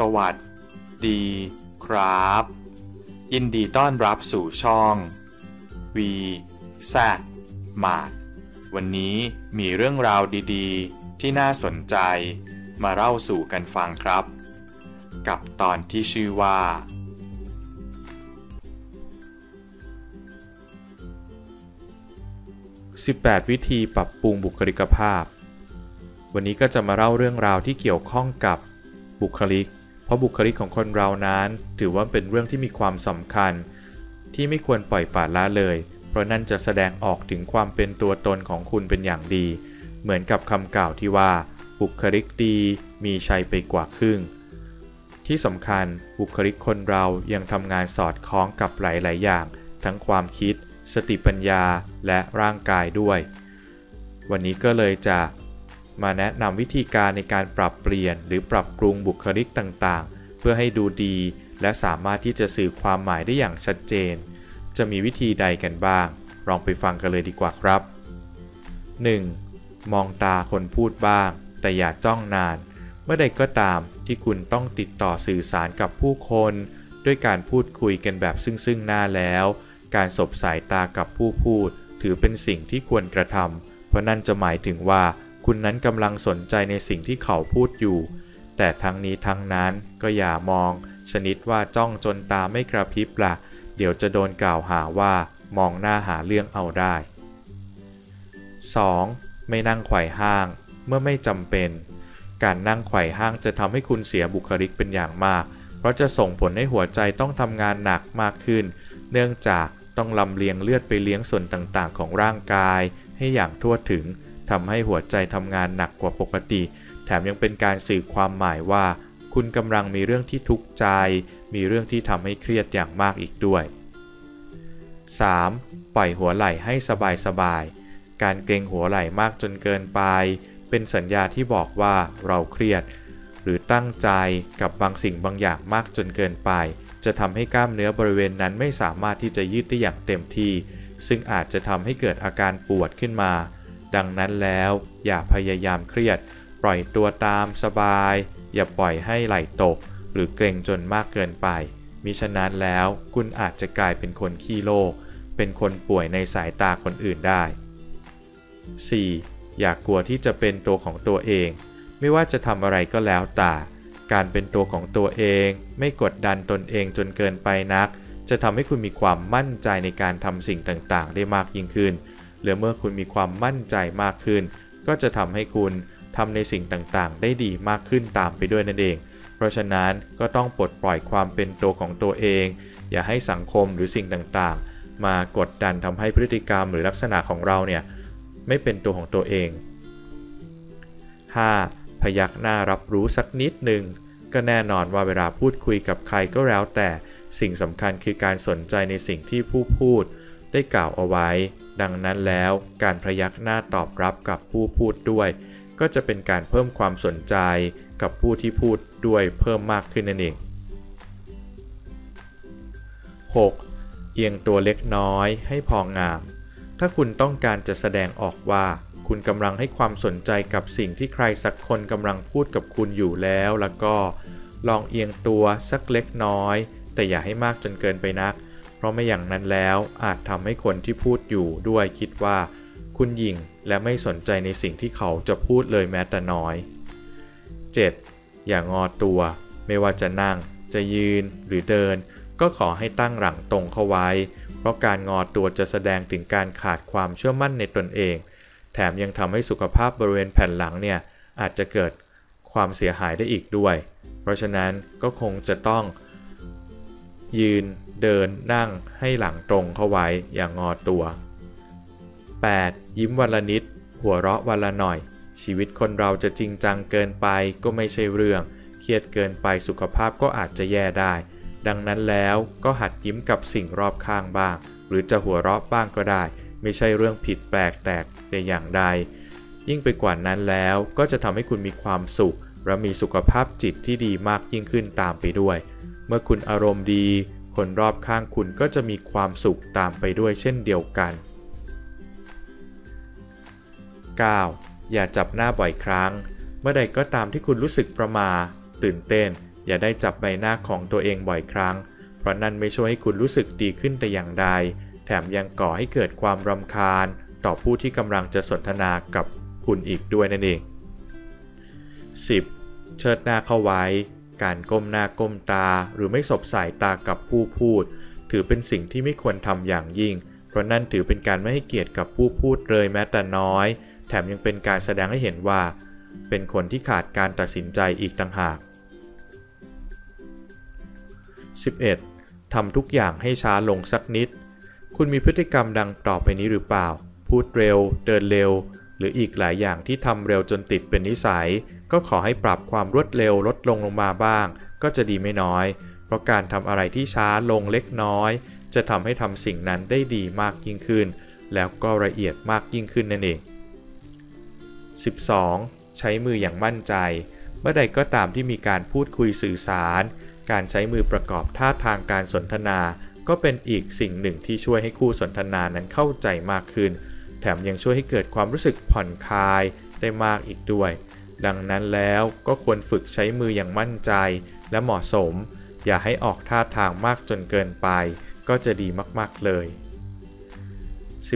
สวัสดีครับ ยินดีต้อนรับสู่ช่อง V แซมาดวันนี้มีเรื่องราวดีๆ ที่น่าสนใจมาเล่าสู่กันฟังครับ กับตอนที่ชื่อว่า 18 วิธีปรับปรุงบุคลิกภาพ วันนี้ก็จะมาเล่าเรื่องราวที่เกี่ยวข้องกับบุคลิก เพราะบุคลิกของคนเรานั้น ถือว่าเป็นเรื่องที่มีความสำคัญ ที่ไม่ควรปล่อยปละละเลย เพราะนั่นจะแสดงออกถึงความเป็นตัวตนของคุณเป็นอย่างดี เหมือนกับคำกล่าวที่ว่า บุคลิกดีมีชัยไปกว่าครึ่ง ที่สำคัญบุคลิกคนเรายังทำงานสอดคล้องกับหลาย ๆ อย่าง ทั้งความคิด สติปัญญาและร่างกายด้วย วันนี้ก็เลยจะ มาแนะนำวิธีการในการปรับเปลี่ยน หรือปรับปรุงบุคลิกต่างๆ เพื่อให้ดูดี และสามารถที่จะสื่อความหมายได้อย่างชัดเจน จะมีวิธีใดกันบ้าง ลองไปฟังกันเลยดีกว่าครับ 1. มองตาคนพูดบ้าง แต่อย่าจ้องนาน เมื่อใดก็ตามที่คุณต้องติดต่อสื่อสารกับผู้คน ด้วยการพูดคุยกันแบบซึ่งๆหน้าแล้ว การสบสายตากับผู้พูด ถือเป็นสิ่งที่ควรกระทำเพราะนั่นจะหมายถึงว่า คุณนั้นกำลังสนใจในสิ่งที่เขาพูดอยู่ แต่ทั้งนี้ทั้งนั้นก็อย่ามอง ชนิดว่าจ้องจนตาไม่กระพริบละเดี๋ยวจะโดนกล่าวหาว่ามองหน้าหาเรื่องเอาได้ 2. ไม่นั่งไขว่ห้าง เมื่อไม่จำเป็น การนั่งไขว่ห้างจะทำให้คุณเสียบุคลิกเป็นอย่างมาก เพราะจะส่งผลให้หัวใจต้องทำงานหนักมากขึ้น เนื่องจากต้องลำเลียงเลือดไปเลี้ยงส่วนต่างๆ ของร่างกาย ให้อย่างทั่วถึง ทำให้หัวใจทำงานหนักกว่าปกติ แถมยังเป็นการสื่อความหมายว่า คุณกำลังมีเรื่องที่ทุกข์ใจ มีเรื่องที่ทำให้เครียดอย่างมากอีกด้วย 3. ปล่อยหัวไหล่ให้สบายๆการเกรงหัวไหล่มากจนเกินไป เป็นสัญญาที่บอกว่าเราเครียด หรือตั้งใจกับบางสิ่งบางอย่างมากจนเกินไป จะทำให้กล้ามเนื้อบริเวณนั้นไม่สามารถที่จะยืดได้อย่างเต็มที่ ซึ่งอาจจะทำให้เกิดอาการปวดขึ้นมา ดังนั้นแล้วอย่าพยายามเครียด ปล่อยตัวตามสบาย อย่าปล่อยให้ไหลตก หรือเกรงจนมากเกินไป มิฉะนั้นแล้วคุณอาจจะกลายเป็นคนขี้โลก เป็นคนป่วยในสายตาคนอื่นได้ 4. อย่ากกลัวที่จะเป็นตัวของตัวเอง ไม่ว่าจะทำอะไรก็แล้วแต่การเป็นตัวของตัวเอง ไม่กดดันตนเองจนเกินไปนัก จะทำให้คุณมีความมั่นใจในการทำสิ่งต่างๆ ได้มากยิ่งขึ้น หรือเมื่อคุณมีความมั่นใจมากขึ้น ก็จะทำให้คุณทำในสิ่งต่างๆ ได้ดีมากขึ้นตามไปด้วยนั่นเอง เพราะฉะนั้นก็ต้องปลดปล่อยความเป็นตัวของตัวเอง อย่าให้สังคมหรือสิ่งต่างๆ มากดดันทำให้พฤติกรรมหรือลักษณะของเราเนี่ยไม่เป็นตัวของตัวเอง 5. พยักหน้ารับรู้สักนิดหนึ่งก็แน่นอนว่าเวลาพูดคุยกับใครก็แล้วแต่สิ่งสำคัญคือการสนใจในสิ่งที่ผู้พูดได้กล่าวเอาไว้ ดังนั้นแล้วการพยักหน้าตอบรับกับผู้พูดด้วย ก็จะเป็นการเพิ่มความสนใจกับผู้ที่พูดด้วยเพิ่มมากขึ้นนั่นเอง 6. เอียงตัวเล็กน้อยให้พองาม ถ้าคุณต้องการจะแสดงออกว่า คุณกำลังให้ความสนใจกับสิ่งที่ใครสักคนกำลังพูดกับคุณอยู่แล้วแล้วก็ ลองเอียงตัวสักเล็กน้อย แต่อย่าให้มากจนเกินไปนัก ราะไม่อย่างนั้นแล้วอาจทำให้คนที่พูดอยู่ด้วยคิดว่า คุณหยิ่งและไม่สนใจในสิ่งที่เขาจะพูดเลยแม้แต่น้อย 7. อย่างอตัว ไม่ว่าจะนั่ง จะยืนหรือเดิน ก็ขอให้ตั้งหลังตรงเข้าไว้ เพราะการงอตัวจะแสดงถึงการขาดความเชื่อมั่นในตนเอง แถมยังทำให้สุขภาพบริเวณแผ่นหลังเนี่ยอาจจะเกิดความเสียหายได้อีกด้วย เพราะฉะนั้นก็คงจะต้องยืน เดินนั่งให้หลังตรงเข้าไว้อย่างงอตัว 8. ยิ้มวันละนิด หัวเราะวันละหน่อย ชีวิตคนเราจะจริงจังเกินไปก็ไม่ใช่เรื่อง เครียดเกินไปสุขภาพก็อาจจะแย่ได้ ดังนั้นแล้วก็หัดยิ้มกับสิ่งรอบข้างบ้าง หรือจะหัวเราะบ้างก็ได้ ไม่ใช่เรื่องผิดแปลกแตกแต่อย่างใด ยิ่งไปกว่านั้นแล้วก็จะทำให้คุณมีความสุขและมีสุขภาพจิตที่ดีมากยิ่งขึ้นตามไปด้วย เมื่อคุณอารมณ์ดี คนรอบข้างคุณก็จะมีความสุขตามไปด้วยเช่นเดียวกัน 9. อย่าจับหน้าบ่อยครั้ง เมื่อใดก็ตามที่คุณรู้สึกประมาตื่นเต้น อย่าได้จับใบหน้าของตัวเองบ่อยครั้ง เพราะนั่นไม่ช่วยให้คุณรู้สึกดีขึ้นแต่อย่างใด แถมยังก่อให้เกิดความรำคาญ ต่อผู้ที่กำลังจะสนทนากับคุณอีกด้วยนั่นเอง 10. เชิดหน้าเข้าไว้ การก้มหน้าก้มตาหรือไม่สบสายตากับผู้พูด ถือเป็นสิ่งที่ไม่ควรทำอย่างยิ่ง เพราะนั่นถือเป็นการไม่ให้เกียรติกับผู้พูดเลยแม้แต่น้อย แถมยังเป็นการแสดงให้เห็นว่า เป็นคนที่ขาดการตัดสินใจอีกต่างหาก 11. ทำทุกอย่างให้ช้าลงสักนิด คุณมีพฤติกรรมดังต่อไปนี้หรือเปล่า พูดเร็ว เดินเร็ว หรืออีกหลายอย่างที่ทำเร็วจนติดเป็นนิสัย ก็ขอให้ปรับความรวดเร็วลดลงลงมาบ้าง ก็จะดีไม่น้อย เพราะการทำอะไรที่ช้าลงเล็กน้อย จะทำให้ทำสิ่งนั้นได้ดีมากยิ่งขึ้น แล้วก็ละเอียดมากยิ่งขึ้นนั่นเอง 12. ใช้มืออย่างมั่นใจ เมื่อใดก็ตามที่มีการพูดคุยสื่อสาร การใช้มือประกอบท่าทางการสนทนา ก็เป็นอีกสิ่งหนึ่งที่ช่วยให้คู่สนทนานั้นเข้าใจมากขึ้น แถมยังช่วยให้เกิดความรู้สึกผ่อนคลายได้มากอีกด้วย ดังนั้นแล้วก็ควรฝึกใช้มืออย่างมั่นใจและเหมาะสม อย่าให้ออกท่าทางมากจนเกินไป ก็จะดีมากๆเลย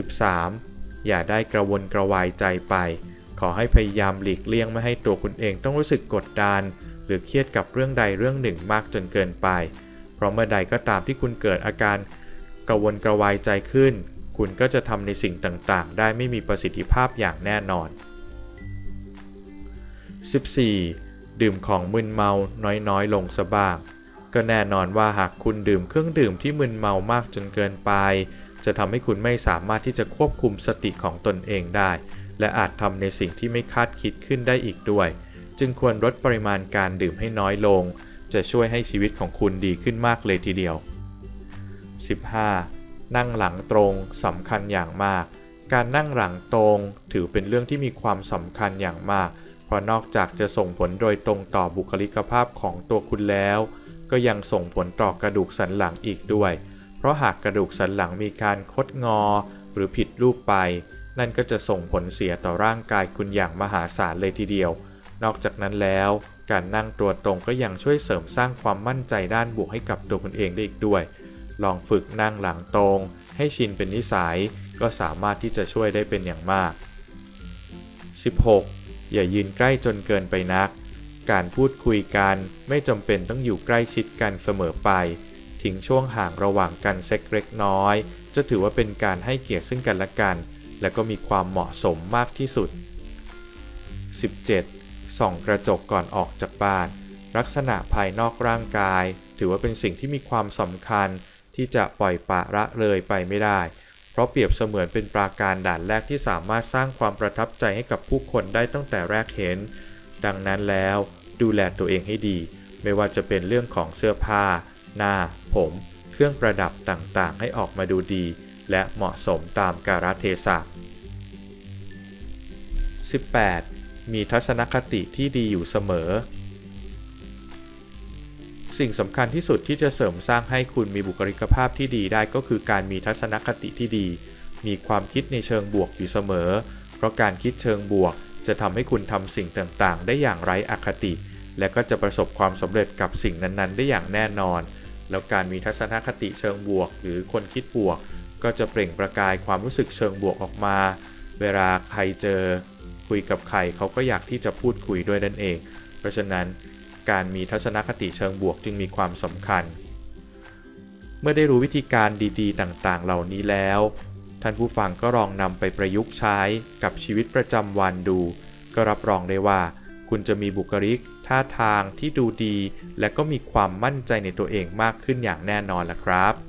13. อย่าได้กระวนกระวายใจไป ขอให้พยายามหลีกเลี่ยงไม่ให้ตัวคุณเองต้องรู้สึกกดดันหรือเครียดกับเรื่องใดเรื่องหนึ่งมากจนเกินไป เพราะเมื่อใดก็ตามที่คุณเกิดอาการกระวนกระวายใจขึ้น คุณก็จะทำในสิ่งต่างๆ ได้ไม่มีประสิทธิภาพอย่างแน่นอน 14. ดื่มของมึนเมาน้อยๆ ลงสบ้าง ก็แน่นอนว่าหากคุณดื่มเครื่องดื่มที่มึนเมามากจนเกินไป จะทำให้คุณไม่สามารถที่จะควบคุมสติของตนเองได้ และอาจทำในสิ่งที่ไม่คาดคิดขึ้นได้อีกด้วย จึงควรลดปริมาณการดื่มให้น้อยลง จะช่วยให้ชีวิตของคุณดีขึ้นมากเลยทีเดียว 15. นั่งหลังตรงสำคัญอย่างมาก การนั่งหลังตรงถือเป็นเรื่องที่มีความสำคัญอย่างมาก เพราะนอกจากจะส่งผลโดยตรงต่อบุคลิกภาพของตัวคุณแล้ว ก็ยังส่งผลต่อกระดูกสันหลังอีกด้วย เพราะหากกระดูกสันหลังมีการคดงอ หรือผิดรูปไป นั่นก็จะส่งผลเสียต่อร่างกายคุณอย่างมหาศาลเลยทีเดียว นอกจากนั้นแล้ว การนั่งตัวตรงก็ยังช่วยเสริมสร้างความมั่นใจด้านบวกให้กับตัวคุณเองได้อีกด้วย ลองฝึกนั่งหลังตรง ให้ชินเป็นนิสัย ก็สามารถที่จะช่วยได้เป็นอย่างมาก 16. อย่ายืนใกล้จนเกินไปนัก การพูดคุยกันไม่จำเป็นต้องอยู่ใกล้ชิดกันเสมอไป ทิ้งช่วงห่างระหว่างกันเซ็กเล็กน้อย จะถือว่าเป็นการให้เกียรติซึ่งกันและกัน และก็มีความเหมาะสมมากที่สุด 17. ส่องกระจกก่อนออกจากบ้าน ลักษณะภายนอกร่างกาย ถือว่าเป็นสิ่งที่มีความสำคัญ ที่จะปล่อยปะละเลยไปไม่ได้ เพราะเปรียบเสมือนเป็นปราการด่านแรกที่สามารถสร้างความประทับใจให้กับผู้คนได้ตั้งแต่แรกเห็น ดังนั้นแล้วดูแลตัวเองให้ดี ไม่ว่าจะเป็นเรื่องของเสื้อผ้า หน้า ผม เครื่องประดับต่างๆ ให้ออกมาดูดี และเหมาะสมตามกาลเทศะ 18. มีทัศนคติที่ดีอยู่เสมอ สิ่งสำคัญที่สุดที่จะเสริมสร้างให้คุณมีบุคลิกภาพที่ดีได้ก็คือการมีทัศนคติที่ดี มีความคิดในเชิงบวกอยู่เสมอ เพราะการคิดเชิงบวก จะทำให้คุณทำสิ่งต่างๆ ได้อย่างไร้อคติ และก็จะประสบความสำเร็จกับสิ่งนั้นๆ ได้อย่างแน่นอน แล้วการมีทัศนคติเชิงบวก หรือคนคิดบวก ก็จะเปล่งประกายความรู้สึกเชิงบวกออกมา เวลาใครเจอ คุยกับใครเขาก็อยากที่จะพูดคุยด้วยนั่นเอง เพราะฉะนั้น การมีทัศนคติเชิงบวกจึงมีความสำคัญ เมื่อได้รู้วิธีการดีๆ ต่างๆ เหล่านี้แล้ว ท่านผู้ฟังก็ลองนำไปประยุกต์ใช้กับชีวิตประจำวันดู ก็รับรองได้ว่า คุณจะมีบุคลิก ท่าทางที่ดูดี และก็มีความมั่นใจในตัวเองมากขึ้นอย่างแน่นอนละครับ